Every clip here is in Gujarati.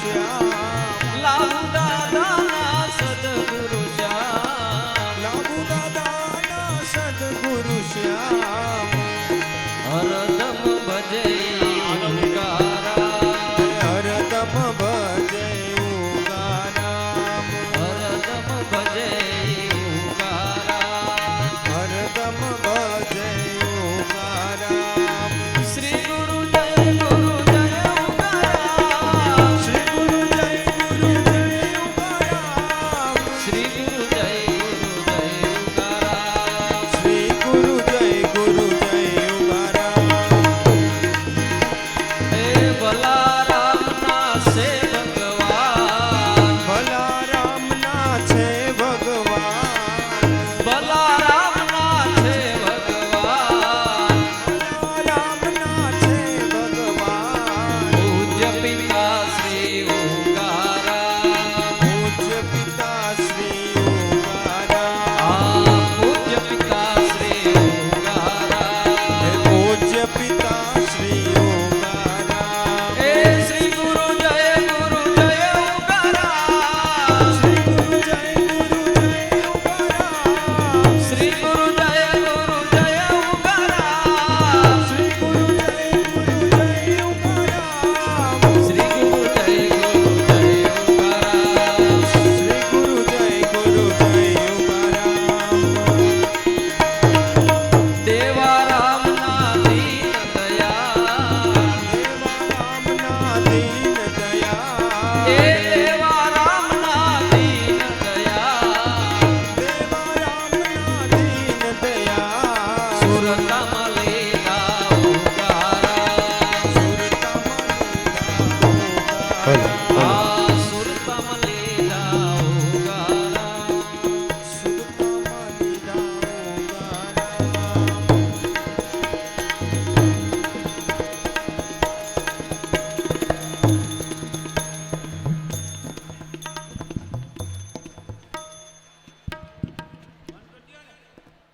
શ્યામ. લાભુ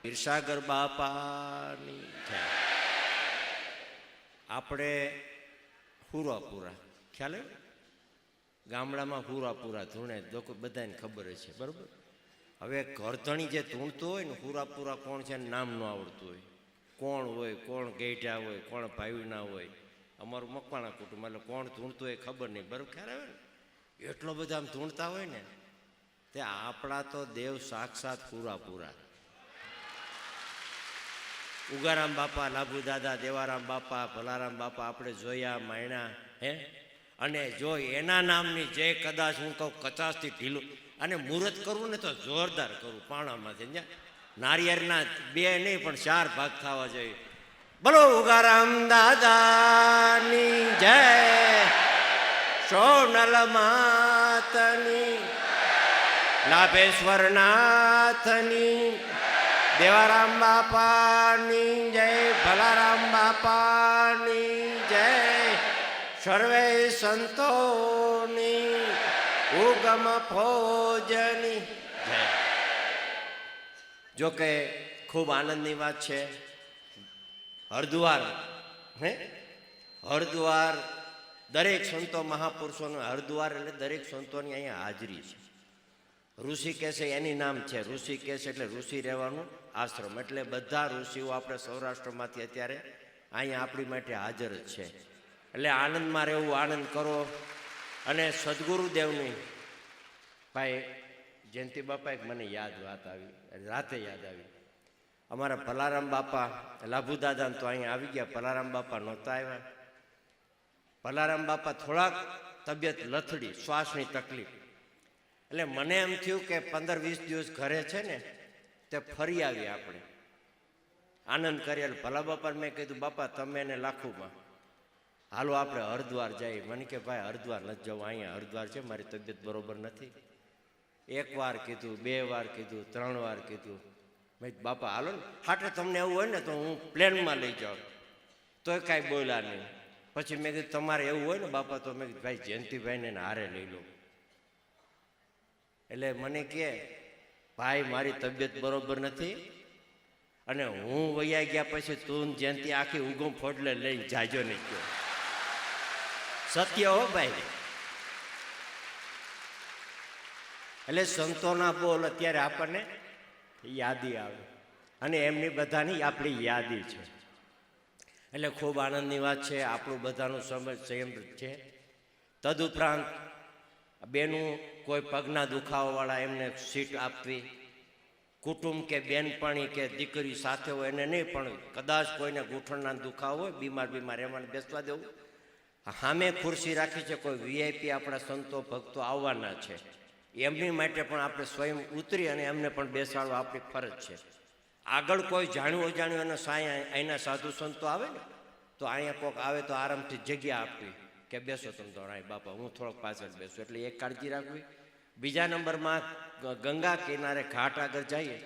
ક્ષીરસાગર બાપાની આપણે હુરાપુરા. ખ્યાલ? ગામડામાં હુરાપુરા ધૂણે. લોકો બધાને ખબર છે બરાબર? હવે ઘરધણી જે ધૂણતું હોય ને, હુરાપુરા કોણ છે નામ ન આવડતું હોય. કોણ હોય, કોણ ગેઠા હોય, કોણ ભાઈના હોય. અમારું મકવાણા કુટુંબ, એટલે કોણ ધૂણતું હોય ખબર નહીં. બરાબર? ખ્યાલ આવે ને? એટલો બધા આમ ધૂણતા હોય ને, તે આપણા તો દેવ સાક્ષાત પૂરાપુરા ઉગારામ બાપા, લાભુ દાદા, દેવારામ બાપા, ભલારામ બાપા આપણે જોયા માયણા હે? અને જો એના નામની જે કદાચ હું કહું કચાસથી ઢીલું, અને મુહૂર્ત કરવું ને તો જોરદાર કરું પાણામાંથી નારિયેળના બે નહીં, પણ ચાર ભાગ થવા જોઈએ. બોલો, ઉગારામ દાદાની જય. સોનલ માતની. લાભેશ્વર નાથની દેવારામ બાપાની જય, ભલારામ બાપાની જય, સર્વે સંતોની ઉગમ ફોજની જય. જો કે ખૂબ આનંદની વાત છે. હરદ્વાર, હે? હરદ્વાર દરેક સંતો મહાપુરુષોનો હરદ્વાર એટલે દરેક સંતોની અહીંયા હાજરી છે. ઋષિકેશ એ એની નામ છે. ઋષિકેશ એટલે ઋષિ રહેવાનું આશ્રમ. એટલે બધા ઋષિઓ આપણે સૌરાષ્ટ્રમાંથી અત્યારે અહીંયા આપણી માટે હાજર જ છે. એટલે આનંદમાં રહેવું, આનંદ કરો અને સદગુરુદેવની ભાઈ જયંતિ બાપા એક મને યાદ વાત આવી, રાતે યાદ આવી. અમારા ભલારામ બાપા, લાભુ દાદા તો અહીંયા આવી ગયા. ભલારામ બાપા નહોતા આવ્યા. ભલારામ બાપા થોડાક તબિયત લથડી, શ્વાસની તકલીફ. એટલે મને એમ થયું કે પંદર વીસ દિવસ ઘરે છે ને, તે ફરી આવી આપણે. આનંદ કરીએ ભલા બાપા મેં કીધું, બાપા, તમે એને લાખુમાં. હાલો, આપણે હરદ્વાર જઈએ. મને કે, ભાઈ, હરદ્વાર નથી જવું, અહીંયા હરદ્વાર છે, મારી તબિયત બરોબર નથી. એક વાર કીધું, બે વાર કીધું, ત્રણ વાર કીધું. મેં બાપા, હાલો ને, હાટે તમને એવું હોય ને, તો હું પ્લેનમાં લઈ જાઉં. તોય કાંઈ બોલ્યા નહીં. પછી મેં કીધું, તમારે એવું હોય ને, બાપા, તો મેં કીધું, ભાઈ, જયંતિભાઈને હારે લઈ લો. એટલે મને કહે ભાઈ, મારી તબિયત બરોબર નથી અને હું વૈયા ગયા પછી તું ને આખી ઊંઘું ફોડલે લઈને જાજો નહીં ગયો સત્ય હો ભાઈ. એટલે સંતોના બોલ અત્યારે આપણને યાદી આવે અને એમની બધાની આપણી યાદી છે. એટલે ખૂબ આનંદની વાત છે, આપણું બધાનું સમજ સંયમ છે. તદુપરાંત બેનું કોઈ પગના દુખાવાવાળા એમને સીટ આપવી. કુટુંબ કે બેનપણી કે દીકરી સાથે હોય એને નહીં, પણ કદાચ કોઈને ગૂંઠણના દુખાવો હોય, બીમાર બીમાર એમાં બેસવા દેવું. સામે ખુરશી રાખી છે, કોઈ વીઆઈપી આપણા સંતો ભક્તો આવવાના છે. એમની માટે પણ આપણે સ્વયં ઉતરી અને એમને પણ બેસાડવા આપણી ફરજ છે. આગળ કોઈ જાણ્યું, અજાણ્યું અને સાંઈ અહીંના સાધુ સંતો આવે ને, તો અહીંયા કોઈક આવે તો આરામથી જગ્યા આપવી. કે બેસો તમે તો બાપા, હું થોડોક પાછળ બેસું. એટલે એક કાળજી રાખવી. બીજા નંબરમાં ગંગા કિનારે ઘાટ આગળ જઈએ.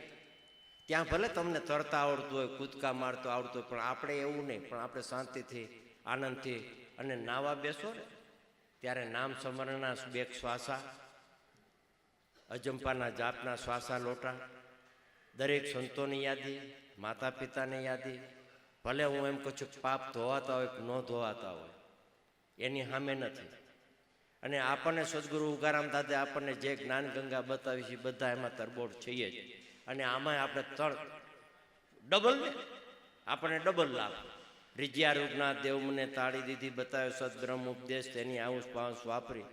ત્યાં ભલે તમને તરતા આવડતું હોય, કૂદકા મારતો આવડતું હોય, પણ આપણે એવું નહીં, પણ આપણે શાંતિથી, આનંદથી અને નાવા બેસો ને, ત્યારે નામ સ્મરણના બે શ્વાસા, અજંપાના જાપના શ્વાસા લોટા, દરેક સંતોની યાદી માતા પિતાની યાદી. ભલે હું એમ કહું છું પાપ ધોવાતા હોય કે ન ધોવાતા હોય એની સામે નથી. અને આપણને સદગુરુ ઉગારામ દાદે આપણને જે જ્ઞાન ગંગા બતાવી છે બધા એમાં તરબોળ છીએ જ. અને આમાં આપણે ત્રણ ડબલ ને? આપણને ડબલ લાભ. રીજ્યા રૂપના દેવ મને તાળી દીધી, બતાવ્યો, સદબ્રહ્મ ઉપદેશ. તેની આઉસ પાઉસ વાપરી.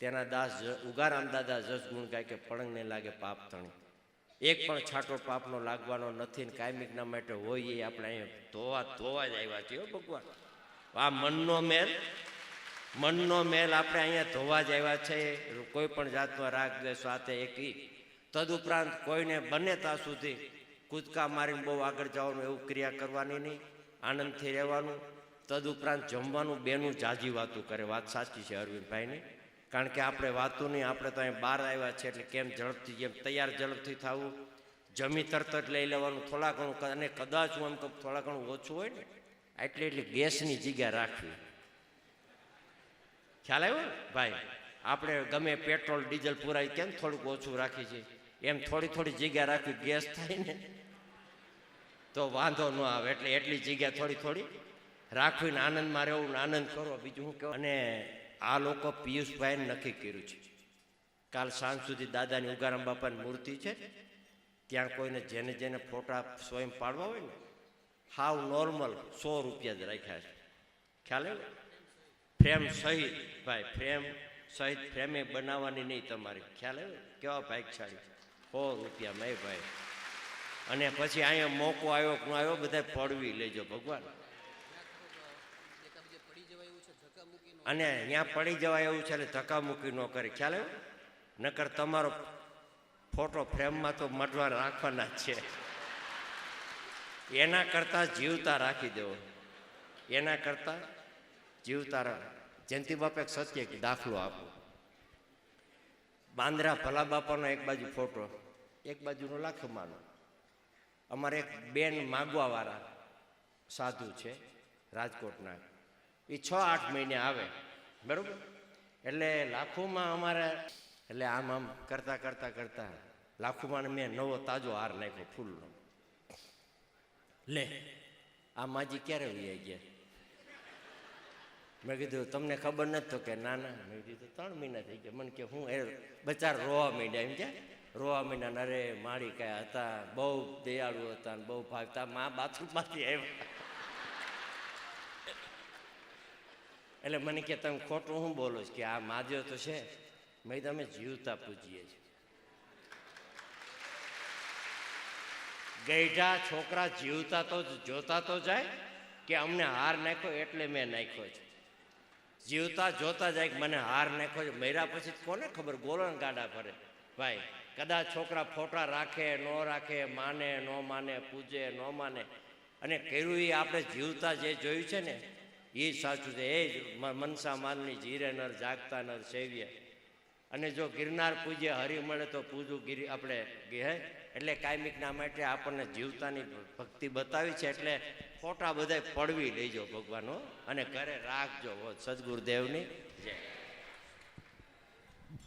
તેના દાસ ઉગારામ દાદા જસ ગુણ ગાય કે પળંગને લાગે પાપ તણી. એક પણ છાંટો પાપનો લાગવાનો નથી ને કાયમિકના માટે હોય એ આપણે અહીંયા ધોવા ધોવા જ આવ્યા છીએ ભગવાન. આ મનનો મેલ મનનો મેલ આપણે અહીંયા ધોવા જ આવ્યા છે. કોઈ પણ જાતનો રાગ દ્વેષ સાથે એકી. તદુપરાંત કોઈને બને ત્યાં સુધી કૂદકા મારીને બહુ આગળ જવાનું એવું ક્રિયા કરવાની નહીં. આનંદથી રહેવાનું. તદુપરાંત જમવાનું બેનું જાજી વાતું કરે. વાત સાચી છે અરવિંદભાઈની. કારણ કે આપણે વાતું નહીં, આપણે તો અહીં બહાર આવ્યા છે એટલે કેમ ઝડપથી, જેમ તૈયાર ઝડપથી થવું. જમી તરત જ લઈ લેવાનું. થોડા ઘણું અને કદાચ હું એમ કહું થોડા ઘણું ઓછું હોય ને એટલે એટલે ગેસની જગ્યા રાખવી. ખ્યાલ આવ્યો? ભાઈ, આપણે ગમે પેટ્રોલ, ડીઝલ પુરાય કેમ થોડુંક ઓછું રાખી છે એમ થોડી થોડી જગ્યા રાખવી ગેસ થાય ને, તો વાંધો ન આવે. એટલે એટલી જગ્યા થોડી થોડી રાખવીને આનંદમાં રહેવું આનંદ કરો બીજું શું કહેવાય અને આ લોકો પિયુષભાઈ નક્કી કર્યું છે. કાલ સાંજ સુધી દાદાની ઉગારામ બાપાની મૂર્તિ છે. ત્યાં કોઈને જેને જેને ફોટા સ્વયં પાડવા હોય ને, હાવ નોર્મલ સો રૂપિયા જ રાખ્યા છે. ખ્યાલ આવ્યો? ફ્રેમ સહિત, ભાઈ ફ્રેમ સહિત ફ્રેમે બનાવવાની નહીં તમારે. ખ્યાલ આવ્યો? કેવા ભાગશાળી? સો રૂપિયા મેં ભાઈ. અને પછી અહીંયા મોકો આવ્યો ન આવ્યો બધા પડવી લેજો ભગવાન. અને અહીંયા પડી જવાય એવું છે એટલે મૂકી ન કરે. ખ્યાલ આવ્યો? નકર તમારો ફોટો ફ્રેમમાં તો મઢવા રાખવાના છે. એના કરતાં જીવતા રાખી દેવો. એના કરતાં જીવતા જયંતિ બાપા એક સત્ય એક દાખલો આપો બાંદ્રા ભલા બાપાનો એક બાજુ ફોટો, એક બાજુનો લાખ માનો. અમારે એક બેન માગવાવાળા સાધુ છે, રાજકોટના. એ છ આઠ મહિને આવે, બરાબર? એટલે લાખોમાં અમારે, એટલે આમ આમ કરતા કરતા કરતાં લાખોમાં મેં નવો તાજો હાર નાખ્યો ફૂલનો. લે, આ માજી ક્યારે વહી ગયા? મેં કીધું, તમને ખબર નથી કે ના ના મેં કીધું ત્રણ મહિના થઈ ગયા. મને કે, હું એ બચાર રોવા માંડ્યા. એમ કે, રોવા માંડ્યા ને અરે મારી કાંઈ હતા, બહુ દયાળુ હતા બહુ ભાગતા, મા બાથરૂમમાંથી આવ્યા. એટલે મને કે, તમે ખોટું હું બોલો કે, આ માધ્યો તો છે. મેં તમે જીવતા પૂજીએ છીએ. ગઈઢા છોકરા જીવતા તો જોતા તો જાય કે અમને હાર નાખ્યો એટલે મેં નાખ્યો છે. જીવતા જોતા જાય મને હાર નાખો મર્યા પછી કોને ખબર? ગોલણ ગાડા ફરે. ભાઈ, કદાચ છોકરા ફોટા રાખે, ન રાખે, માને, ન માને, પૂજે, ન માને. અને કર્યું એ આપણે જીવતા જે જોયું છે ને, એ સાચું છે. એ જ મનસા માલની જીરે નર, જાગતા નર સેવીએ અને જો ગિરનાર પૂજ્ય હરિ મળે તો પૂજું ગિરી, આપણે હે? એટલે કાયમિકના માટે આપણને જીવતાની ભક્તિ બતાવી છે. એટલે ફોટા બધા પડવી લેજો ભગવાનો અને ઘરે રાખજો સદગુરુદેવની. જય.